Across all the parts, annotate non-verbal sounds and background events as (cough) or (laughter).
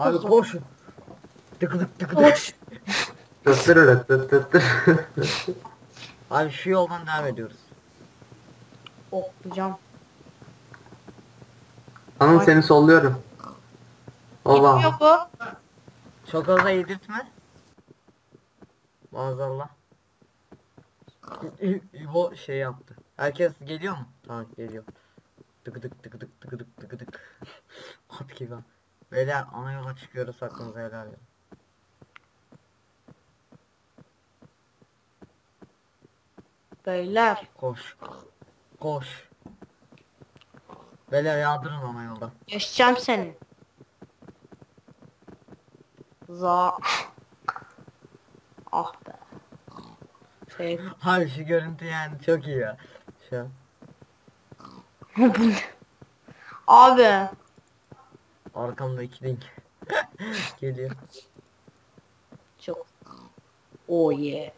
Abi uzun. koşun. Tıkıdık tıkıdık. Koş. Tıttırırı tıt tıt tıt. Abi şu yoldan devam ediyoruz. Oklayacağım. Anıl seni solluyorum. Gitmiyor Oba. bu. Çok fazla yedirtme. Maazallah. İbo şey yaptı. Herkes geliyor mu? Tamam geliyor. Tıkıdık tıkıdık tıkıdık tıkıdık. At gibi. Beyler ana yola çıkıyoruz hakkınızı helal edin. Beyler. Koş. Koş. Beyler yağdırın ana yolda. Geçeceğim seni. Za. Ah be. Şey. Abi şu görüntü yani çok iyi ya. Şu? (laughs) Abi. Arkamda iki link. (laughs) Geliyor. Çok. Oh yeah.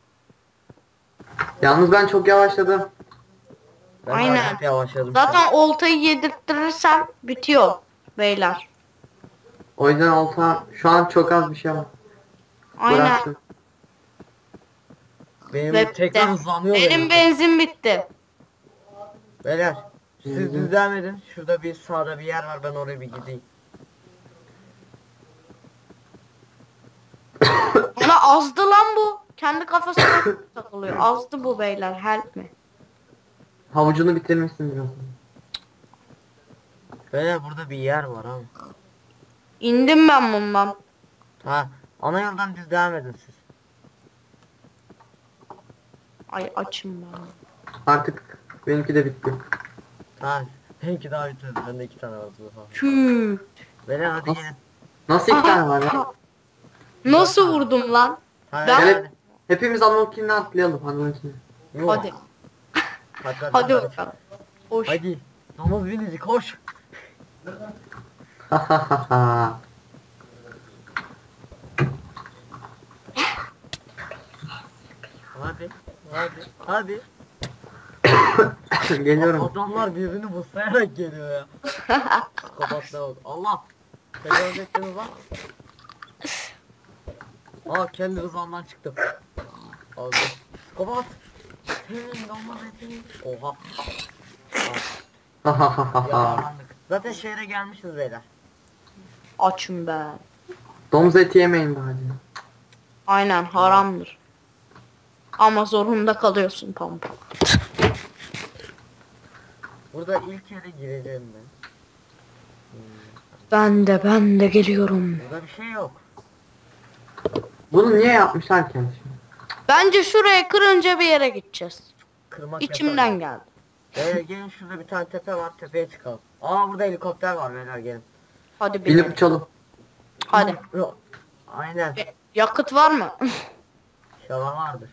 Yalnız ben çok yavaşladım. Ben Aynen. yavaşladım. Zaten oltayı yedirttirirsem bitiyor. Beyler. O yüzden olta şu an çok az bir şey var. Aynen. Bıraktım. Benim Ve tekrar bitti. hızlanıyor Benim benim. benzin bitti. Beyler siz Hı hı. düz devam edin. Şurada bir sağda bir yer var ben oraya bir gideyim. Ona azdı lan bu. Kendi kafasına (coughs) takılıyor. Azdı bu beyler. Help me. Havucunu bitirmişsin biraz. Beyler burada bir yer var ama. İndim ben bundan. Ha ana yoldan düz devam edin siz. Ay açım ben. Artık benimki de bitti. Ha benimki daha bitmedi. Bende iki tane falan. Tüh. Beyler hadi Nasıl? gelin. Nasıl iki tane var ya? (laughs) Nasıl vurdum lan? Hadi Ben-. Gel hepimiz Anıl'ınkini atlayalım Anıl'ınkini. Yuh. Hadi. Hadi hadi. Hadi hadi. bakalım. Hoş. Hadi. Domuz binici koş. Ha ha ha ha. Hadi. Hadi. Hadi. (coughs) Geliyorum. Adamlar birbirini buslayarak geliyor ya. (laughs) Psikopatlar bak. Allah. Tecavüz ettiniz lan. Aa kendi rızamdan çıktım. Aldım. Psikopat. Senin olmaz etini. Oha. Ha ha ha ha ha. Yalanlandık. Zaten şehre gelmişiz beyler. Açım ben. Domuz eti yemeyin bari. Aynen haramdır. Ama zorunda kalıyorsun pampa. Burada ilk yere gireceğim ben. Ben de ben de geliyorum. Burada bir şey yok. Bunu niye yapmışlar ki? Bence şuraya kırınca bir yere gideceğiz. Kırmak İçimden yasak. geldi. Beyler gelin şurada bir tane tepe var tepeye çıkalım. Aa burada helikopter var beyler gelin. Hadi Binip binelim. uçalım. Hadi. Yok. Aynen. E, Yakıt var mı? İnşallah vardır.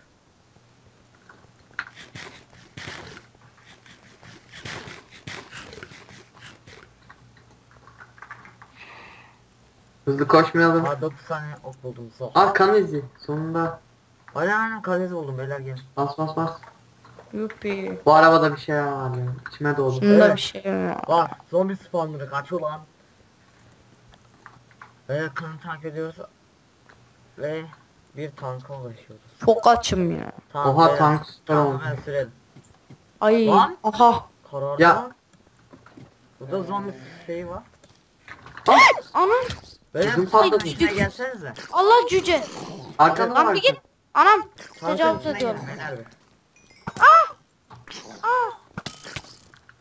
Hızlı koşmayalım. Aa 9 saniye ok buldum sol. Aa kan izi. Sonunda. Aynen aynen kanezi buldum beyler gelin. Bas bas bas. Yuppi. Bu arabada bir şey var ya. İçime doğdu. Bunda Evet. bir şey var. Var zombi spawnları kaç ulan. Beyler kanı takip ediyoruz. Ve bir tanka ulaşıyoruz. Çok açım ya. Tamam, Oha, beyler, tank süper tamam, oldu. ben sürelim. Ay. Lan. Aha. Karardı Ya. lan. Burada zombi şeyi var. Anam. Bu patladı. içine gelsenize. Allah cüce. Arkanda Lan var. bir git. Anam. Tecavüz ediyorum. beyler bir.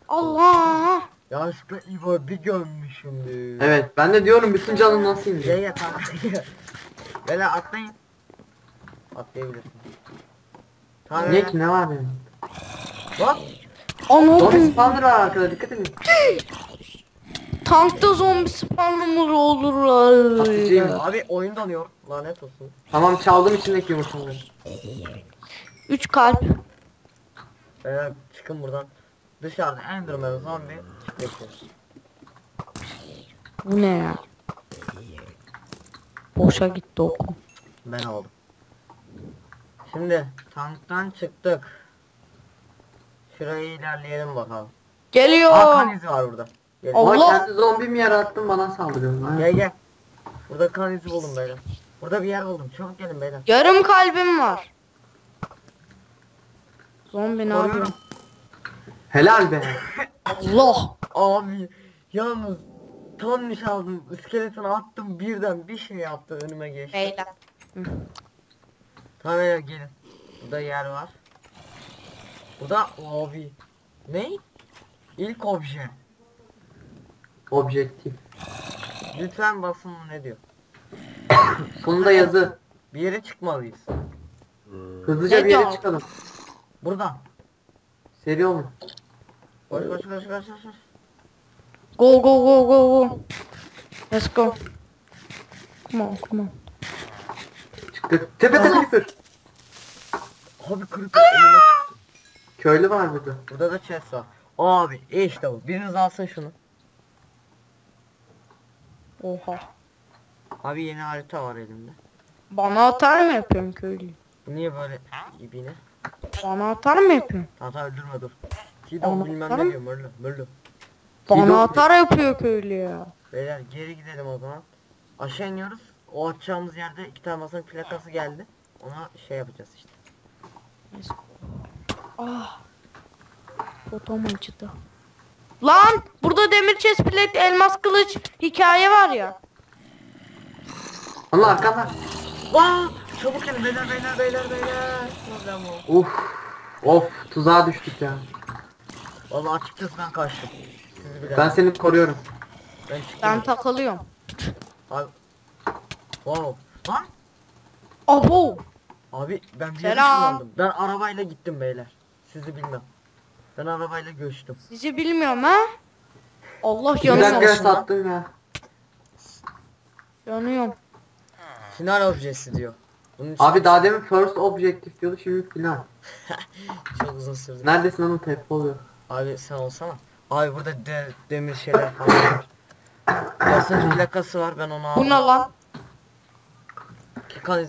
Allah. Yanlışlıkla İbo bir gömmüşüm diyor. Evet ben de diyorum bütün canım nasıl indi? Tamam gel. Beyler atlayın. Atlayabilirsin. Tamam Ne ki ne var yani? Bak. Zombi spawner var arkada dikkat edin. (laughs) Tankta zombi spawnımız olur. Atıcıyım. Abi oyun donuyor. Lanet olsun. Tamam çaldım içindeki yumurtaları. 3 kalp. Beyler çıkın buradan. Dışarıda Enderman zombi bekliyor. Bu ne ya? Boşa gitti oku. Ben oldum. Şimdi tanktan çıktık. Şuraya ilerleyelim bakalım. Geliyor. Hakan izi var burada. Gel. Allah. Ama kendi zombi mi yarattın bana saldırıyorsun ha? Gel gel. Burada kan izi buldum beyler. Burada bir yer buldum. Çabuk gelin beyler. Yarım kalbim var. Zombi ne yapıyor? Koruyorum. Helal be. Allah. Abi yalnız tam niş aldım. İskeletini attım birden bir şey yaptı önüme geçti. Beyler. Tamam beyler gelin. Burada yer var. Burada abi. Ne? İlk obje. Objektif. Lütfen basın ne diyor. (coughs) Sonunda yazı. Bir yere çıkmalıyız. Hızlıca Ne bir yere diyor? çıkalım. Buradan. Seri olun. Koş koş koş koş koş. koş. Go go go go go. Let's go. Come on come on. Çıktık. Tepede creeper. Abi çıktı. Köylü var burada. Burada da chest var. Abi işte bu. Biriniz alsın şunu. Oha. Abi yeni harita var elimde. Bana atar mı yapıyorsun köylü? Bu niye böyle ibine? Bana atar mı yapıyorsun? Tata öldürme dur. Kido Ama bilmem tamam. ne diyor mırlı mırlı. Bana atar yapıyor köylü ya. Beyler geri gidelim o zaman. Aşağı iniyoruz. O atacağımız yerde iki tane masanın plakası geldi. Ona şey yapacağız işte. Ah. Botom acıdı. Lan burada demir plate elmas kılıç hikaye var ya. Allah arkanda. Vaa! Çabuk gelin beyler beyler beyler beyler. Problem o. Uf. Of tuzağa düştük ya. Vallahi açıkçası ben kaçtım. Sizi. Ben seni koruyorum. ben çıktım. Ben takılıyorum. Abi. Wow. Lan! Abo. Abi ben bir yere Selam. Ben arabayla gittim beyler. Sizi bilmem. Ben arabayla göçtüm. Sizi bilmiyorum ha. Allah Bir yanıyor. dakika olsun lan. sattım ya. Yanıyorum. Final objesi diyor. Bunun için Abi daha demin first objective diyordu şimdi final. (laughs) çok uzun sürdü. Neredesin onun tepe oluyor. Abi sen olsana. Abi burada de, demir şeyler falan var. Basınç plakası var ben onu Bu aldım. ne lan?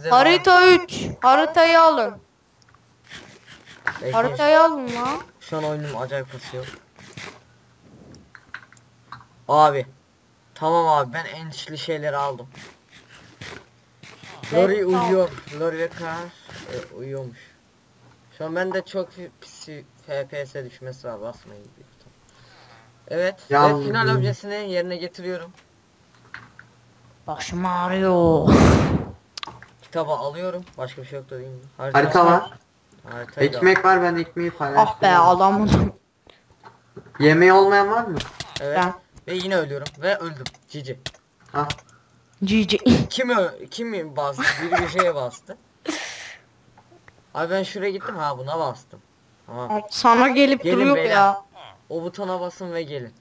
Harita 3. Haritayı alın. Haritayı alın lan. Şu an oyunum acayip kasıyor. Abi. Tamam abi ben en içli şeyleri aldım. Lori uyuyor. Lori ve Kar e, uyuyormuş. Şu an bende çok pis FPS düşmesi var basmayın. Evet ve final objesini yerine getiriyorum. Başım ağrıyor. Kitabı alıyorum. Başka bir şey yok da değil mi? Harita var. Haritayı da- Ekmek var ben ekmeği paylaştım. Ah be alamadım. Yemeği olmayan var mı? Evet. Ben. Ve yine ölüyorum ve öldüm. Cici. Ah. GG. Kim ö kim bastı? Biri bir şeye bastı. Abi ben şuraya gittim ha buna bastım. Tamam. Sana gelip Gelin duruyor beyler. ya. O butona basın ve gelin.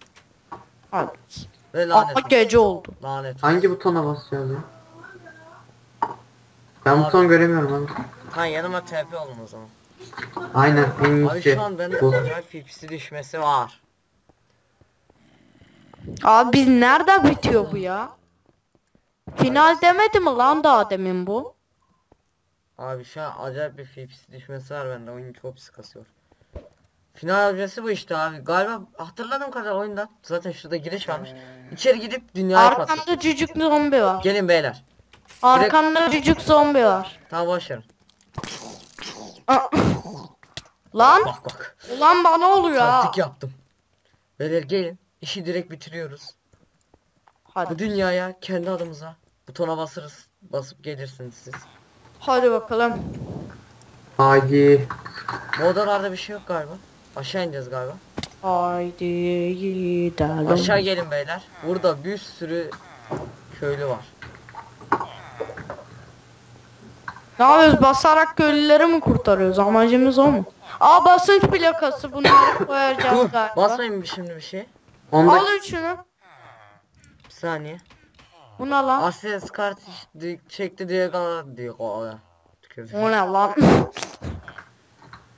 Hadi. Ve lanet. Ama gece oldu. Lanet. Hangi butona basacağız ya? Ben buton göremiyorum abi. Ha yanıma TP olun o zaman. Aynen en Abi iyisi. şu an bende Bu. acayip pipisi düşmesi var. Abi biz nerede bitiyor bu ya? Final demedi mi lan daha demin bu? Abi şu an acayip bir pipisi düşmesi var bende. Oyun çok pis kasıyor. Final adresi bu işte abi. Galiba hatırladığım kadar oyundan. Zaten şurada giriş varmış. İçeri gidip dünyayı patlat. Arkamda cücük zombi var. Gelin beyler. Arkamda cücük zombi var. Tamam boş verin. Aa. Lan Bak bak. ulan bana oluyor ha. Taktik yaptım. Beyler gelin. İşi direkt bitiriyoruz. Bu Hadi. dünyaya kendi adımıza butona basırız. Basıp gelirsiniz siz. Hadi bakalım. Haydi. Bu odalarda bir şey yok galiba. Aşağı ineceğiz galiba. Haydi gidelim. Aşağı gelin beyler. Burada bir sürü köylü var. Ne yapıyoruz? Basarak köylüleri mi kurtarıyoruz? Amacımız o mu? Aa basınç plakası bunları koyacağız galiba. basmayın bir şimdi bir şey. 10 Al dakika. şunu. Bir saniye. Bu ne lan? Access kart çekti diye kadar diyor o ya. Tükürdüm. O ne lan?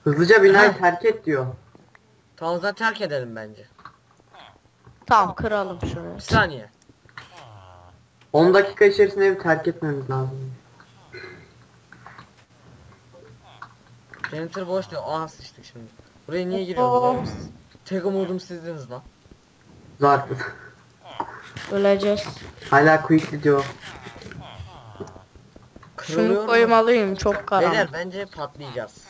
Hızlıca binayı terk et diyor. Zaman terk edelim bence. tamam kıralım şurayı. Bir saniye. 10 dakika içerisinde evi terk etmemiz lazım. Janitor boş diyor. Aha sıçtık şimdi. Buraya niye giriyorsunuz oğlum siz? Tek umudum sizdiniz lan. Zar. Öleceğiz. Hala quickly diyor. Şunu Kırılıyor mu? koymalıyım çok karanlık. Beyler bence patlayacağız.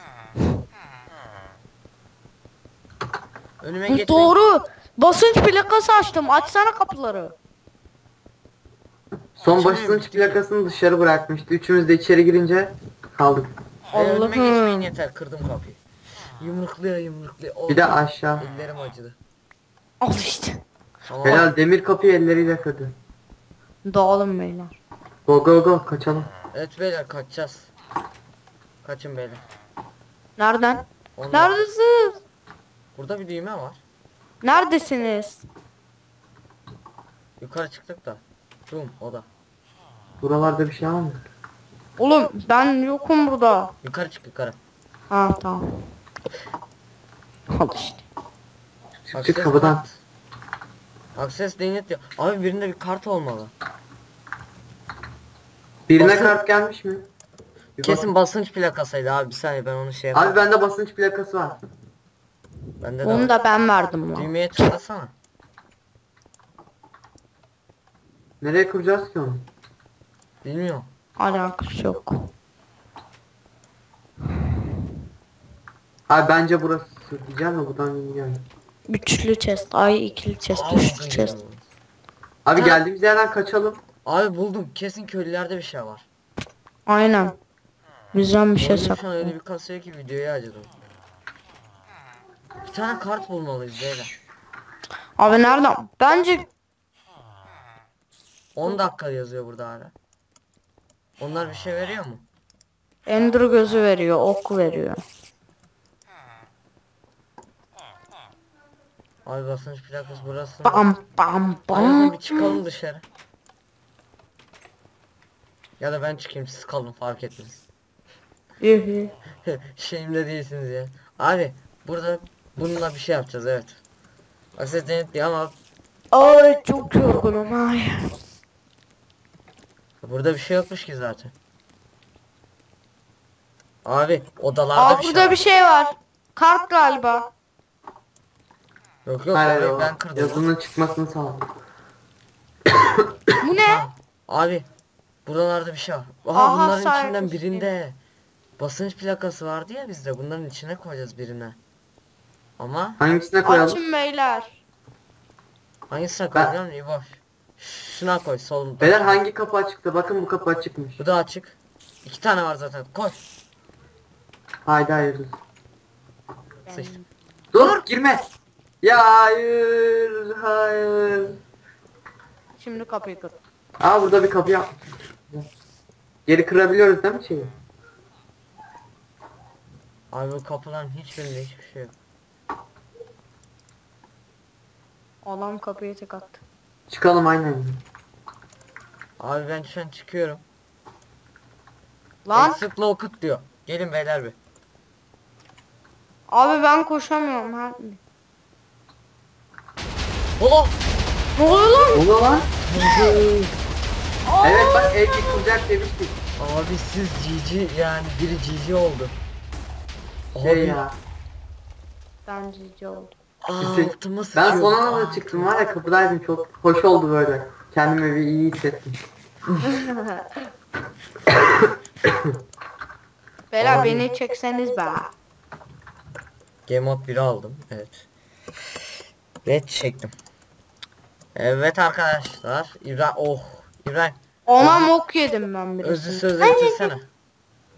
Önüme Bu. Doğru. Basınç plakası açtım. Açsana kapıları. Son Açamıyor basınç plakasını dışarı bırakmıştı. Üçümüz de içeri girince kaldık. Önüme Allah'ım. geçmeyin yeter kırdım kapıyı. Yumrukluyor. Oh, Bir de aşağı. Ellerim acıdı. Al işte. Tamam. Helal demir kapıyı elleriyle kırdı. Dağılın beyler. Go go go kaçalım. Evet beyler kaçacağız. Kaçın beyler. Nereden? Onlar- Neredesiniz? Burada bir düğme var. Neredesiniz? Yukarı çıktık da. Room oda. Buralarda bir şey var mı? Oğlum ben yokum burada. Yukarı çık yukarı. Ha tamam. Al işte. Çık kapıdan. Akses denet diyor. Abi birinde bir kart olmalı. Birine Basın- kart gelmiş mi? Bir Kesin bak- basınç plakasıydı abi bir saniye ben onu şey yapayım. Abi bende basınç plakası var. Bende de Onu var. da ben verdim lan. Düğmeye tıklasana. Nereye kuracağız ki onu? Bilmiyorum. Alakası yok. Abi bence burası diyeceğim de buradan geldi. Üçlü chest. Ay ikili chest. Üçlü buldum chest. Abi Ha. geldiğimiz yerden kaçalım. Abi buldum. Kesin köylülerde bir şey var. Aynen. Bizden bir şey Oyunum şu an saklı. öyle bir kasıyor ki videoyu acıdım. Bir tane kart bulmalıyız beyler. Abi nereden? Bence 10 dakika yazıyor burada hala. Onlar bir şey veriyor mu? Ender gözü veriyor. Ok veriyor. Abi basınç plakası burası. Bam bam Hadi bam. bir çıkalım dışarı. Ya da ben çıkayım siz kalın fark etmez. (laughs) Şeyimde değilsiniz ya. Abi burada bununla bir şey yapacağız evet. Akses denetliyor ama Ay çok yorgunum ay. Burada bir şey yokmuş ki zaten. Abi odalarda Aa bir şey burada var. bir şey var. Kart galiba. Yok yok Hayır orayı o ben kırdım. yazının çıkmasını sağladım. Bu ne? (coughs) Abi buralarda bir şey var. Aha, Aha, bunların sahip içinden misin? birinde basınç plakası vardı ya bizde. Bunların içine koyacağız birine. Ama Hangisine koyalım? Açın beyler. hangisine Ben- koyacağım? İbo. Şuna koy solunda. Beyler hangi kapı açıktı? Bakın bu kapı açıkmış. Bu da açık. İki tane var zaten. Koy. Haydi hayırlısı. Sıçtım. Dur girme. Ya hayır hayır. Şimdi kapıyı kır. Aa burada bir kapı yapmış. Geri kırabiliyoruz değil mi şeyi? Abi bu kapıların hiçbirinde hiçbir şey yok. Adam kapıyı tek attı. Çıkalım aynen. Abi ben şu an çıkıyorum. Lan Exit'le okut diyor. Gelin beyler bir. abi ben koşamıyorum. Ha. Oğlum. Ne oluyor lan? Ne lan? Evet bak ev yıkılacak demiştik. Abi siz GG yani biri GG oldu. Şey Abi, ya. Ben cici oldum. Altıma Ben sıçıyor. son anda çıktım var ya kapıdaydım çok hoş oldu böyle. Kendimi bir iyi hissettim. (laughs) Abi. beni çekseniz be. Game Mode 1'i aldım. Evet. Ve çektim. Evet arkadaşlar. İbrahim oh. İbrahim Ona mok yedim ben özlü birisini. söz getirsene.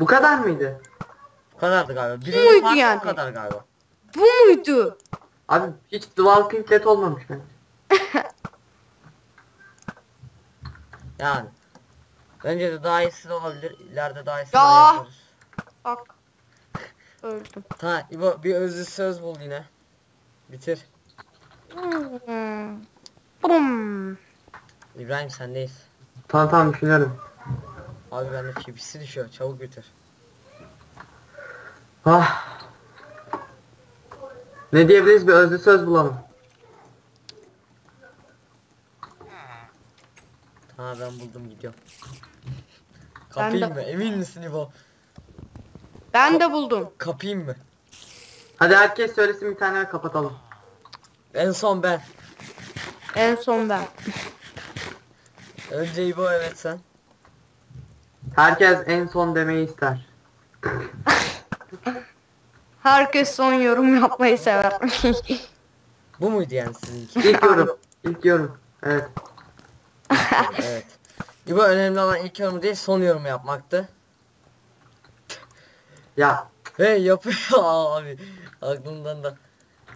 Bu kadar mıydı? Bu kadardı galiba. muydu Birinci part yani? bu kadar galiba. Bu muydu? Abi hiç The Walking Dead olmamış bence. (laughs) Yani. Bence de daha iyisi de olabilir. İleride daha iyisi de Ya. yaparız. Bak. Öldüm. Tamam İbo bir özlü söz bul yine. Bitir. Hmm. Bum. İbrahim sendeyiz. Tamam tamam düşünüyorum. Abi bende pipisi düşüyor. Çabuk bitir. Ah. Ne diyebiliriz bir özlü söz bulalım. Tamam ben buldum gidiyorum. Ben Kapayım mı? Emin misin İbo? Ben de buldum. Kapayım mı? Hadi herkes söylesin bir tane kapatalım. En son ben. En son ben. Önce İbo evet sen. Herkes en son demeyi ister. (laughs) Herkes son yorum yapmayı sever. (laughs) Bu muydu yani sizinki? İlk yorum. İlk yorum. Evet. (laughs) evet. İbo önemli olan ilk yorumu değil son yorumu yapmaktı. Ya Ve yapıyor (laughs) abi. Aklımdan da.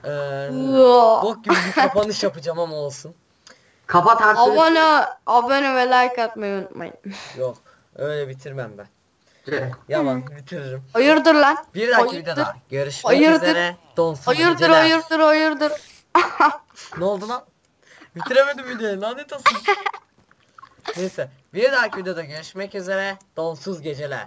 Eee Yo. bok gibi bir kapanış yapacağım ama olsun. kapat artık. abone, abone ve like atmayı unutmayın. Yok. Öyle bitirmem ben. Yalan bitiririm. Hayırdır lan? Bir dahaki Hayırdır. videoda görüşmek Hayırdır. üzere. Donsuz Hayırdır geceler. hayırdır hayırdır. Ne oldu lan? Bitiremedim videoyu lanet olsun. (laughs) Neyse bir dahaki videoda görüşmek üzere. Donsuz geceler.